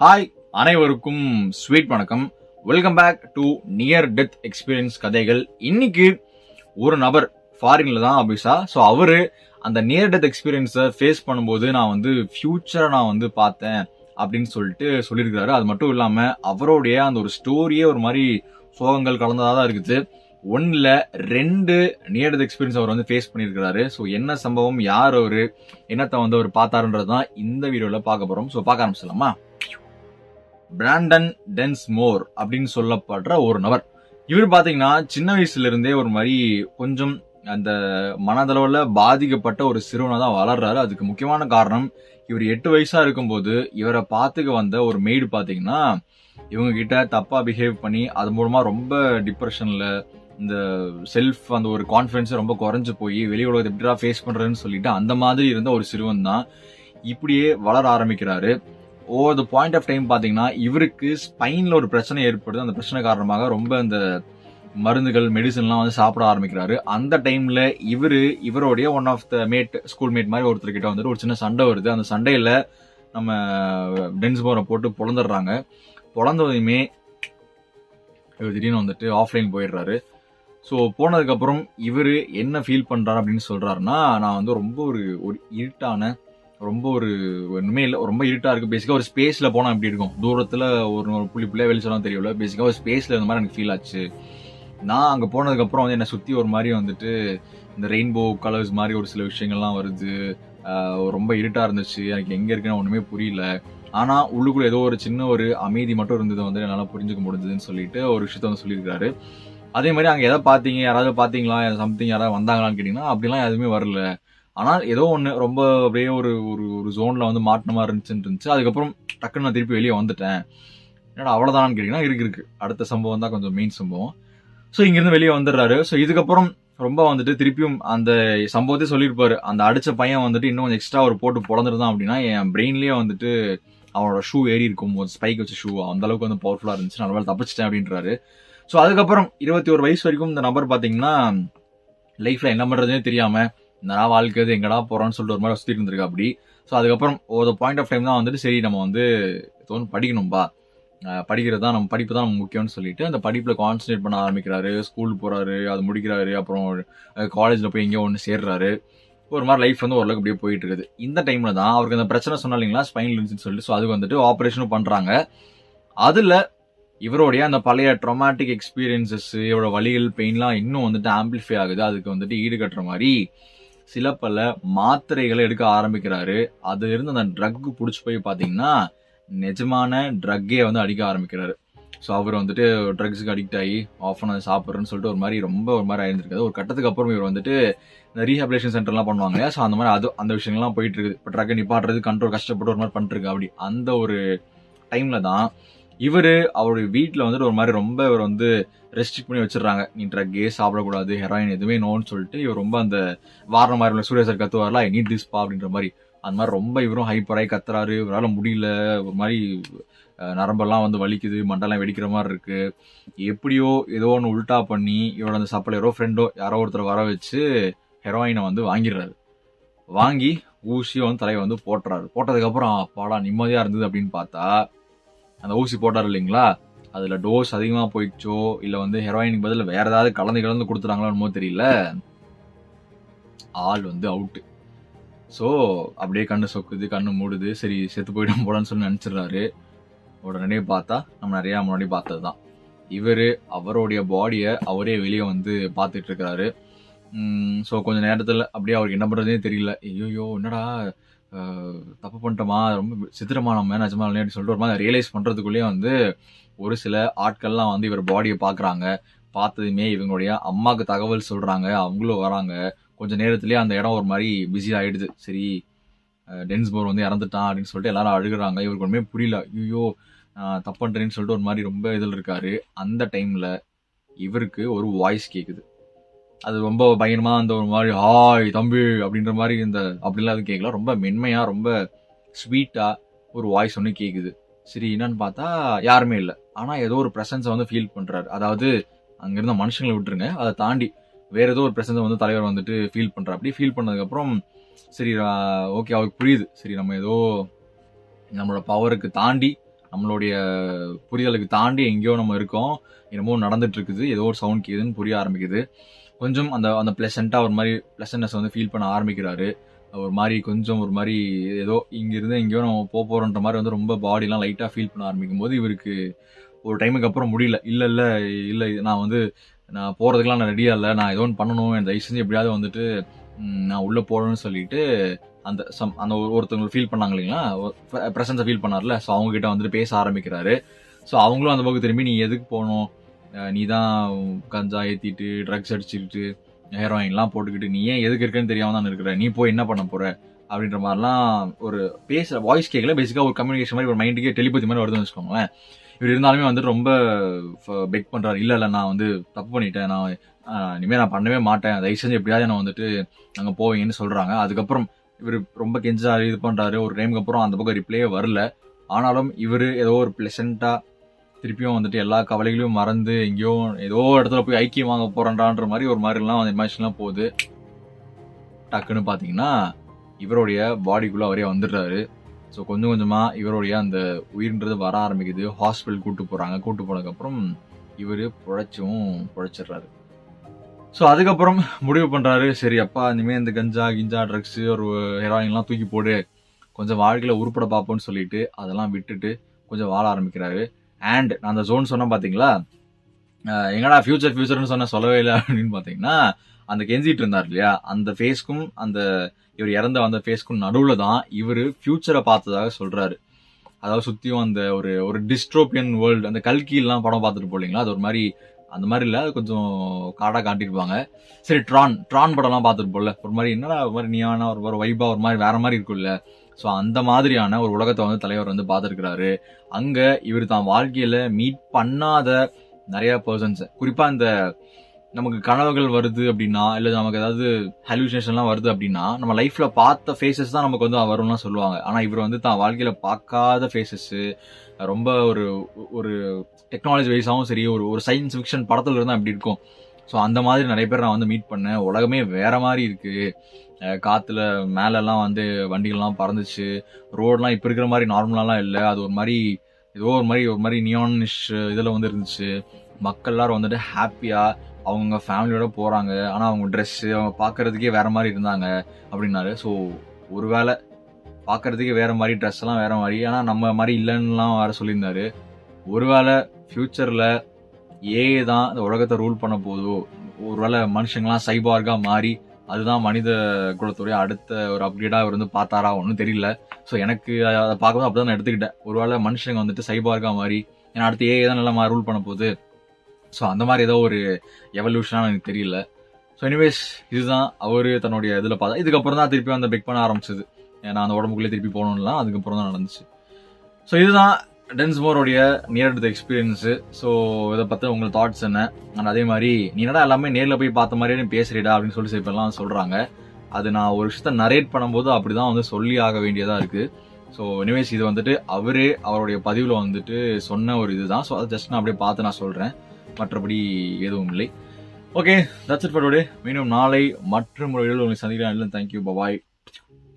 Hi அனைவருக்கும் sweet வணக்கம். Welcome back to near death experience கதைகள். இன்னைக்கு ஒரு நபர் ஃபாரின்ல தான் அபிஷா. ஸோ அவரு அந்த நியர் டெத் எக்ஸ்பீரியன்ஸை ஃபேஸ் பண்ணும்போது நான் வந்து ஃபியூச்சரை நான் வந்து பார்த்தேன் அப்படின்னு சொல்லிட்டு சொல்லியிருக்கிறாரு. அது மட்டும் இல்லாமல் அவருடைய அந்த ஒரு ஸ்டோரியே ஒரு மாதிரி சோகங்கள் கலந்ததாக தான் இருக்குது. ஒன்றில் ரெண்டு நியர் டெத் எக்ஸ்பீரியன்ஸ் அவர் வந்து ஃபேஸ் பண்ணியிருக்கிறாரு. ஸோ என்ன சம்பவம் யார் அவர் என்னத்தை வந்து அவர் பார்த்தாருன்றது தான் இந்த வீடியோவில் பார்க்க போகிறோம் ஸோ பார்க்க ஆரம்பிச்சிடலாமா? பிராண்டன் டென்ஸ் மோர் அப்படின்னு சொல்லப்படுற ஒரு நபர். இவர் பார்த்தீங்கன்னா சின்ன வயசுல இருந்தே ஒரு மாதிரி கொஞ்சம் அந்த மனதளவில் பாதிக்கப்பட்ட ஒரு சிறுவனை தான் வளர்றாரு. அதுக்கு முக்கியமான காரணம் இவர் எட்டு வயசா இருக்கும்போது இவரை பார்த்துக்க வந்த ஒரு மெய்டு பார்த்தீங்கன்னா இவங்க கிட்ட தப்பா பிஹேவ் பண்ணி அது மூலமா ரொம்ப டிப்ரெஷன்ல இந்த செல்ஃப் அந்த ஒரு கான்ஃபிடன்ஸ் ரொம்ப குறைஞ்சு போய் வெளி உலகத்தை எப்படிடா ஃபேஸ் பண்றேன்னு சொல்லிட்டு அந்த மாதிரி இருந்த ஒரு சிறுவன் தான் இப்படியே வளர ஆரம்பிக்கிறாரு. Over the point of time பார்த்தீங்கன்னா இவருக்கு ஸ்பைனில் ஒரு பிரச்சனை ஏற்படுது. அந்த பிரச்சனை காரணமாக ரொம்ப அந்த மருந்துகள் மெடிசன்லாம் வந்து சாப்பிட ஆரம்பிக்கிறாரு. அந்த டைமில் இவர் இவருடைய one of the mate school mate மாதிரி ஒருத்தர்கிட்ட வந்துட்டு ஒரு சின்ன சண்டை வருது. அந்த சண்டையில் நம்ம டென்ஸ்போரை போட்டு பிறந்துடுறாங்க பிறந்ததையுமே இவர் திடீர்னு வந்துட்டு ஆஃப்லைன் போயிடுறாரு. ஸோ போனதுக்கப்புறம் இவர் என்ன ஃபீல் பண்ணுறாரு அப்படின்னு சொல்கிறாருன்னா நான் வந்து ரொம்ப ஒரு ஒரு இருட்டான ரொம்ப ஒரு ஒன்றுமே இல்லை. ரொம்ப இருட்டாக இருக்குது பேசிக்காக ஒரு ஸ்பேஸில் போனால் எப்படி இருக்கும்? தூரத்தில் ஒரு ஒரு புள்ளி புள்ளியாக வெளிச்சலாம் தெரியல. பேசிக்காக ஒரு ஸ்பேஸில் இருந்த மாதிரி எனக்கு ஃபீல் ஆச்சு. நான் அங்கே போனதுக்கப்புறம் வந்து என்னை சுற்றி ஒரு மாதிரி வந்துட்டு இந்த ரெயின்போ கலர்ஸ் மாதிரி ஒரு சில விஷயங்கள்லாம் வருது. ரொம்ப இருட்டாக இருந்துச்சு. எனக்கு எங்கே இருக்குன்னு ஒன்றுமே புரியல. ஆனால் உள்ளுக்குள்ளே ஏதோ ஒரு சின்ன ஒரு அமைதி மட்டும் இருந்தது வந்து என்னால் புரிஞ்சுக்க முடிஞ்சதுன்னு சொல்லிட்டு ஒரு விஷயத்த வந்து சொல்லியிருக்காரு. அதே மாதிரி அங்கே எதை பார்த்தீங்க? யாராவது பார்த்தீங்களா? சம்திங் யாராவது வந்தாங்களான்னு கேட்டிங்கன்னா அப்படிலாம் எதுவுமே வரல. ஆனால் ஏதோ ஒன்று ரொம்ப அப்படியே ஒரு ஒரு ஒரு ஜோனில் வந்து மாட்டின மாதிரி இருந்துச்சுன்னு இருந்துச்சு. அதுக்கப்புறம் டக்குன்னு நான் திருப்பி வெளியே வந்துட்டேன். என்னடா அவ்வளோதான்னு கேட்டிங்கன்னா இருக்கு இருக்கு. அடுத்த சம்பவம் தான் கொஞ்சம் மெயின் சம்பவம். ஸோ இங்கேருந்து வெளியே வந்துடுறாரு. ஸோ இதுக்கப்புறம் ரொம்ப வந்துட்டு திருப்பியும் அந்த சம்பவத்தை சொல்லியிருப்பாரு. அந்த அடித்த பையன் வந்துட்டு இன்னும் கொஞ்சம் எக்ஸ்ட்ரா ஒரு போட்டு பிறந்துருந்தான் அப்படின்னா என் பிரெயின்லேயே வந்துட்டு அவனோட ஷூ ஏறி இருக்கும். ஒரு ஸ்பைக் வச்ச ஷூ அந்த அளவுக்கு வந்து பவர்ஃபுல்லாக இருந்துச்சு. நல்ல வேலை தப்பிச்சிட்டேன் அப்படின்றாரு. ஸோ அதுக்கப்புறம் இருபத்தி ஒரு வயசு வரைக்கும் இந்த நபர் பார்த்தீங்கன்னா லைஃப்பில் என்ன பண்ணுறதுனே தெரியாமல் என்னடா வாழ்க்கை எங்கடா போறோம்னு சொல்லிட்டு ஒரு மாதிரி சுத்திட்டு இருந்திருக்கு அப்படி. ஸோ அதுக்கப்புறம் ஒரு பாயிண்ட் ஆஃப் டைம் தான் வந்துட்டு சரி நம்ம வந்து தோணு படிக்கணும்பா. படிக்கிறது தான் நம்ம படிப்பு தான் நம்ம முக்கியம்னு சொல்லிட்டு அந்த படிப்பில் கான்சன்ட்ரேட் பண்ண ஆரம்பிக்கிறாரு. ஸ்கூல் போகிறாரு அது முடிக்கிறாரு அப்புறம் காலேஜில் போய் எங்கேயோ ஒன்று சேர்றாரு. ஒரு மாதிரி லைஃப் வந்து ஓரளவுக்கு அப்படியே போயிட்டு இருக்குது. இந்த டைமில் தான் அவருக்கு அந்த பிரச்சனை சொன்னாலிங்களா இல்லைங்களா ஸ்பைனல் இருந்துச்சுன்னு சொல்லிட்டு ஸோ அது வந்துட்டு ஆப்ரேஷனும் பண்ணுறாங்க அதில் இவருடைய அந்த பழைய ட்ரொமாட்டிக் எக்ஸ்பீரியன்சஸ் இவரோட வழிகள் பெயின்லாம் இன்னும் வந்துட்டு ஆம்பிளிஃபை ஆகுது. அதுக்கு வந்துட்டு ஈடுகட்டுற மாதிரி சில பல மாத்திரைகளை எடுக்க ஆரம்பிக்கிறாரு. அதுல இருந்து அந்த ட்ரக் பிடிச்சி போய் பார்த்தீங்கன்னா நிஜமான ட்ரக்கே வந்து அடிக்க ஆரம்பிக்கிறாரு. ஸோ அவர் வந்துட்டு ட்ரக்ஸுக்கு அடிக்ட் ஆகி ஆஃப் பண்ண சாப்பிட்றேன்னு சொல்லிட்டு ஒரு மாதிரி ரொம்ப ஒரு மாதிரி ஆயிருந்திருக்காது ஒரு கட்டத்துக்கு அப்புறம் இவர் வந்துட்டு இந்த ரீஹாபிலேஷன் சென்டர்லாம் பண்ணுவாங்க இல்லையா? ஸோ அந்த மாதிரி அது அந்த விஷயங்கள்லாம் போயிட்டு இருக்குது. இப்போ ட்ரக்கை நிப்பாட்டுறது கண்ட்ரோல் கஷ்டப்பட்டு ஒரு மாதிரி பண்ணிருக்கு அப்படி அந்த ஒரு டைம்ல தான் இவர் அவருடைய வீட்டில் வந்துட்டு ஒரு மாதிரி ரொம்ப இவர் வந்து ரெஸ்ட்ரிக்ட் பண்ணி வச்சிடுறாங்க. நீ ட்ரக்கே சாப்பிடக்கூடாது ஹெராயின் எதுவுமே நோன்னு சொல்லிட்டு இவர் ரொம்ப அந்த வாரண மாதிரி சூர்யா சார் கத்துவார்ல ஐ நீட் திஸ் பா அப்படின்ற மாதிரி. அந்த மாதிரி ரொம்ப இவரும் ஹைப்பராகி கத்துறாரு. இவரால் முடியல. ஒரு மாதிரி நரம்பெல்லாம் வந்து வலிக்குது மண்டெல்லாம் வெடிக்கிற மாதிரி இருக்கு. எப்படியோ ஏதோ ஒன்று உல்டா பண்ணி இவரோட அந்த சப்ளையரோ ஃப்ரெண்டோ யாரோ ஒருத்தர் வர வச்சு ஹெரோயினை வந்து வாங்கிடுறாரு. வாங்கி ஊசியை வந்து தலையை வந்து போட்டுறாரு. போட்டதுக்கப்புறம் அப்பாடா நிம்மதியாக இருந்தது அப்படின்னு பார்த்தா அந்த ஊசி போட்டார் இல்லைங்களா? அதில் டோஸ் அதிகமாக போயிடுச்சோ? இல்லை வந்து ஹெரோயினுக்கு பதில் வேறு ஏதாவது கலந்து கலந்து கொடுத்துட்டாங்களோ என்னமோ தெரியல. ஆள் வந்து அவுட்டு ஸோ அப்படியே கண்ணு சொக்குது கண்ணு மூடுது. சரி செத்து போயிடும் போடான்னு சொல்லி நினச்சிடுறாரு. உடனே பார்த்தா நம்ம நிறையா முன்னாடி பார்த்தது தான் இவர் அவருடைய பாடியை அவரே வெளியே வந்து பார்த்துட்டு இருக்கிறாரு ஸோ கொஞ்ச நேரத்தில் அப்படியே அவருக்கு என்ன பண்ணுறதுனே தெரியல. ஐயோ என்னடா? தப்பு பண்ணிட்டோமா ரொம்ப சித்திரமா நம்ம நிஜமா இல்லையா அப்படின்னு சொல்லிட்டு ஒரு மாதிரி ரியலைஸ் பண்ணுறதுக்குள்ளேயே வந்து ஒரு சில ஆட்கள்லாம் வந்து இவர் பாடியை பார்க்குறாங்க பார்த்ததுமே இவங்களுடைய அம்மாவுக்கு தகவல் சொல்கிறாங்க அவங்களும் வராங்க. கொஞ்சம் நேரத்துலேயே அந்த இடம் ஒரு மாதிரி பிஸி ஆகிடுது சரி டென்ஸ்போர் வந்து இறந்துட்டான் அப்படின்னு சொல்லிட்டு எல்லாரும் அழுகுறாங்க. இவருக்கு ஒன்றுமே புரியல. ஐயோ தப்பு பண்ணுறேன்னு சொல்லிட்டு ஒரு மாதிரி ரொம்ப இதில் இருக்காரு. அந்த டைமில் இவருக்கு ஒரு வாய்ஸ் கேட்குது அது ரொம்ப பயணமாக அந்த ஒரு மாதிரி ஹாய் தம்பி அப்படின்ற மாதிரி இந்த அப்படிலாம் எதுவும் கேட்கல ரொம்ப மென்மையாக ரொம்ப ஸ்வீட்டாக ஒரு வாய்ஸ் ஒன்று கேட்குது சரி என்னன்னு பார்த்தா யாருமே இல்லை. ஆனால் ஏதோ ஒரு ப்ரெசன்ஸை வந்து ஃபீல் பண்ணுறாரு அதாவது அங்க இருந்த மனுஷங்களை விட்டுருங்க. அதை தாண்டி வேறு ஏதோ ஒரு ப்ரெசன்ஸை வந்து தலைவர் வந்துட்டு ஃபீல் பண்ணுறா அப்படி ஃபீல் பண்ணதுக்கப்புறம் சரி ஓகே அவருக்கு புரியுது. சரி நம்ம ஏதோ நம்மளோட பவருக்கு தாண்டி நம்மளுடைய புரிதலுக்கு தாண்டி எங்கேயோ நம்ம இருக்கோம். என்னமோ நடந்துட்டு இருக்குது. ஏதோ ஒரு சவுண்ட் கேதுன்னு புரிய ஆரம்பிக்குது. கொஞ்சம் அந்த அந்த ப்ளசண்ட்டாக ஒரு மாதிரி ப்ளசன்ட்னஸ் வந்து ஃபீல் பண்ண ஆரம்பிக்கிறாரு. ஒரு மாதிரி கொஞ்சம் ஒரு மாதிரி ஏதோ இங்கேருந்து எங்கேயோ நம்ம போக போகிறோன்ற மாதிரி வந்து ரொம்ப பாடிலாம் லைட்டாக ஃபீல் பண்ண ஆரம்பிக்கும் போது இவருக்கு ஒரு டைமுக்கு அப்புறம் முடியல. இல்லை இல்லை இல்லை நான் வந்து நான் போகிறதுக்கெலாம் நான் ரெடியாக இல்லை. நான் ஏதோ ஒன்று பண்ணணும். என் தயவு செஞ்சு எப்படியாவது வந்துட்டு நான் உள்ளே போகணும்னு சொல்லிட்டு அந்த சம் அந்த ஒருத்தவங்களை ஒருத்தவங்க ஃபீல் பண்ணாங்க இல்லைங்களா? ப்ரெசன்ஸை ஃபீல் பண்ணார்ல. ஸோ அவங்ககிட்ட வந்துட்டு பேச ஆரம்பிக்கிறாரு. ஸோ அவங்களும் அந்த பக்கம் திரும்பி நீ எதுக்கு போகணும்? நீ தான் கஞ்சா ஏற்றிட்டு ட்ரக்ஸ் அடிச்சுக்கிட்டு ஹெரோயின்லாம் போட்டுக்கிட்டு நீ ஏன் எதுக்கு இருக்குன்னு தெரியாமல் தான் இருக்கிற? நீ போய் என்ன பண்ண போகிற அப்படின்ற மாதிரிலாம் ஒரு பேச வாய்ஸ் கேட்கல பேசிக்காக ஒரு கம்யூனிகேஷன் மாதிரி ஒரு மைண்டுக்கே டெலிபதி மாதிரி வருதுன்னு வச்சுக்கோங்களேன். இவர் இருந்தாலுமே வந்து ரொம்ப பெக் பண்ணுறாரு இல்லை இல்லை நான் வந்து தப்பு பண்ணிட்டேன். நான் இனிமேல் நான் பண்ணவே மாட்டேன். தயவு செஞ்சு எப்படியாவது நான் வந்துட்டு அங்கே போவீங்கன்னு சொல்கிறாங்க அதுக்கப்புறம் இவர் ரொம்ப கெஞ்சாரு இது பண்ணுறாரு ஒரு டைமுக்கு அப்புறம் அந்த பக்கம் ரிப்ளையே வரல. ஆனாலும் இவர் ஏதோ ஒரு ப்ளசண்ட்டாக திருப்பியும் வந்துட்டு எல்லா கவலைகளையும் மறந்து எங்கேயோ ஏதோ இடத்துல போய் ஐக்கியம் வாங்க போறேன்டான்ற மாதிரி ஒரு மாதிரிலாம் அந்த இமேஜ்லாம் போகுது. டக்குன்னு பார்த்தீங்கன்னா இவருடைய பாடிக்குள்ள அவரே வந்துடுறாரு. ஸோ கொஞ்சம் கொஞ்சமாக இவருடைய அந்த உயிர்ன்றது வர ஆரம்பிக்குது. ஹாஸ்பிட்டல் கூப்பிட்டு போகிறாங்க கூட்டு போனதுக்கப்புறம் இவர் புழைச்சும் புழைச்சிடுறாரு. ஸோ அதுக்கப்புறம் முடிவு பண்ணுறாரு சரி அப்பா இனிமேல் இந்த கஞ்சா கிஞ்சா ட்ரக்ஸு ஒரு ஹெராயின்லாம் தூக்கி போடு. கொஞ்சம் வாழ்க்கையில் உருப்பட பார்ப்போம்னு சொல்லிட்டு அதெல்லாம் விட்டுட்டு கொஞ்சம் வாழ ஆரம்பிக்கிறாரு. அண்ட் நான் அந்த ஜோன் சொன்னேன் பார்த்தீங்களா எங்கடா ஃபியூச்சர் ஃபியூச்சர்னு சொன்ன சொல்லவே இல்லை அப்படின்னு பார்த்தீங்கன்னா அந்த கெஞ்சிட்டு இருந்தார் இல்லையா? அந்த ஃபேஸ்க்கும் அந்த இவர் இறந்த வந்த ஃபேஸ்க்கும் நடுவில் தான் இவர் ஃபியூச்சரை பார்த்ததாக சொல்கிறாரு அதாவது சுற்றியும் அந்த ஒரு ஒரு டிஸ்ட்ரோப்பியன் வேர்ல்டு அந்த கல்கிலாம் படம் பார்த்துட்டு போலீங்களா? அது ஒரு மாதிரி அந்த மாதிரி இல்லை அது கொஞ்சம் காடாக காட்டியிருப்பாங்க. சரி ட்ரான் ட்ரான் படம்லாம் பார்த்துட்டு போல. ஒரு மாதிரி என்னடா ஒரு மாதிரி நியானா ஒரு ஒரு வைபா ஒரு மாதிரி வேற மாதிரி இருக்கும்ல. ஸோ அந்த மாதிரியான ஒரு உலகத்தை வந்து தலைவர் வந்து பார்த்துருக்கிறாரு. அங்கே இவர் தான் வாழ்க்கையில் மீட் பண்ணாத நிறைய பர்சன்ஸை குறிப்பாக இந்த நமக்கு கனவுகள் வருது அப்படின்னா இல்லை நமக்கு ஏதாவது ஹலூசினேஷன்லாம் வருது அப்படின்னா நம்ம லைஃப்பில் பார்த்த ஃபேஸஸ் தான் நமக்கு வந்து வரும்லாம் சொல்லுவாங்க. ஆனால் இவர் வந்து தான் வாழ்க்கையில் பார்க்காத ஃபேஸஸ்ஸு ரொம்ப ஒரு ஒரு டெக்னாலஜி வைஸாகவும் சரி ஒரு ஒரு சயின்ஸ் ஃபிக்ஷன் படத்துல இருந்தால் அப்படி இருக்கும். ஸோ அந்த மாதிரி நிறைய பேர் நான் வந்து மீட் பண்ணேன். உலகமே வேற மாதிரி இருக்கு. காற்றுல காத்துல மேலெல்லாம் வந்து வண்டிகள்லாம் பறந்துச்சு. ரோடெலாம் இப்போ இருக்கிற மாதிரி நார்மலாலாம் இல்லை. அது ஒரு மாதிரி ஏதோ ஒரு மாதிரி ஒரு மாதிரி நியானிஷ் இதில் வந்து இருந்துச்சு. மக்கள் எல்லாரும் வந்துட்டு ஹாப்பியாக அவங்க ஃபேமிலியோட போகிறாங்க ஆனால் அவங்க ட்ரெஸ்ஸு அவங்க பார்க்கறதுக்கே வேற மாதிரி இருந்தாங்க அப்படின்னாரு. ஸோ ஒரு வேளை பார்க்கறதுக்கே வேற மாதிரி ட்ரெஸ் எல்லாம் வேற மாதிரி. ஆனால் நம்ம மாதிரி இல்லைன்னுலாம் வேற சொல்லியிருந்தாரு. ஒருவேளை ஃப்யூச்சரில் ஏஐ தான் இந்த உலகத்தை ரூல் பண்ண போதோ ஒருவேளை மனுஷங்களாம் சைபார்காக மாறி அதுதான் மனித குலத்துடைய அடுத்த ஒரு அப்டேட்டாக அவர் வந்து பார்த்தாரா ஒன்றும் தெரியல. ஸோ எனக்கு அதை பார்க்கும்போது அப்படிதான் நான் எடுத்துக்கிட்டேன். ஒருவேளை மனுஷங்க வந்துட்டு சைபார்கா மாதிரி ஏன்னா அடுத்து ஏஐ தான் நல்லா ரூல் பண்ண போகுது. ஸோ அந்த மாதிரி ஏதோ ஒரு எவல்யூஷனாக எனக்கு தெரியல. ஸோ எனிவேஸ் இதுதான் அவர் தன்னுடைய இதில் பார்த்தா இதுக்கப்புறம் தான் திருப்பி அந்த பெக் பண்ண ஆரம்பிச்சது. ஏன்னா அந்த உடம்புக்குள்ளே திருப்பி போகணும்லாம் அதுக்கப்புறம் தான் நடந்துச்சு. ஸோ இதுதான் டென்ஸ்மோருடைய நியர் டு எக்ஸ்பீரியன்ஸு ஸோ இதை பற்றி உங்கள் தாட்ஸ் என்ன? அண்ட் அதே மாதிரி நீ என்னடா எல்லாமே நேரில் போய் பார்த்த மாதிரியே நீ பேசுறீடா அப்படின்னு சொல்லி இப்பெல்லாம் சொல்கிறாங்க அது நான் ஒரு விஷயத்த நரேட் பண்ணும்போது அப்படி தான் வந்து சொல்லி ஆக வேண்டியதாக இருக்குது ஸோ எனிவேஸ் இது வந்துட்டு அவரே அவருடைய பதிவில் வந்துட்டு சொன்ன ஒரு இதுதான். ஸோ அதை ஜஸ்ட் நான் அப்படியே பார்த்து நான் சொல்கிறேன் மற்றபடி எதுவும் இல்லை. Okay that's it for today மீண்டும் நாளை மற்ற முறையில் வீடியோவில் உங்களை சந்திக்கிறேன் தேங்க்யூ பபாய்